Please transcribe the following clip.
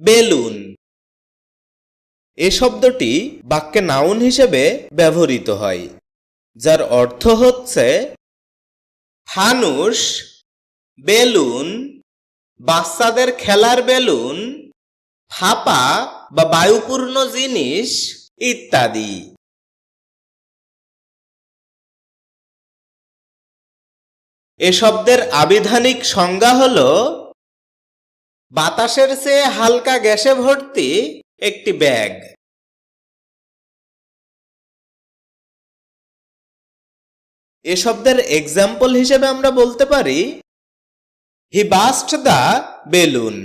Balloon. এ শব্দটি বাক্যে noun হিসেবে ব্যবহৃত হয়, যার অর্থ হচ্ছে ফানুস বেলুন, বাচ্চাদের খেলার বেলুন, ফাপা বা বায়ুপূর্ণ জিনিস ইত্যাদি। এ শব্দের আবিধানিক সংজ্ঞা হল বাতাসের চেয়ে হালকা গ্যাসে ভর্তি একটি ব্যাগ। এ শব্দের এক্সাম্পল হিসেবে আমরা বলতে পারি হি বাস্ট দ্য বেলুন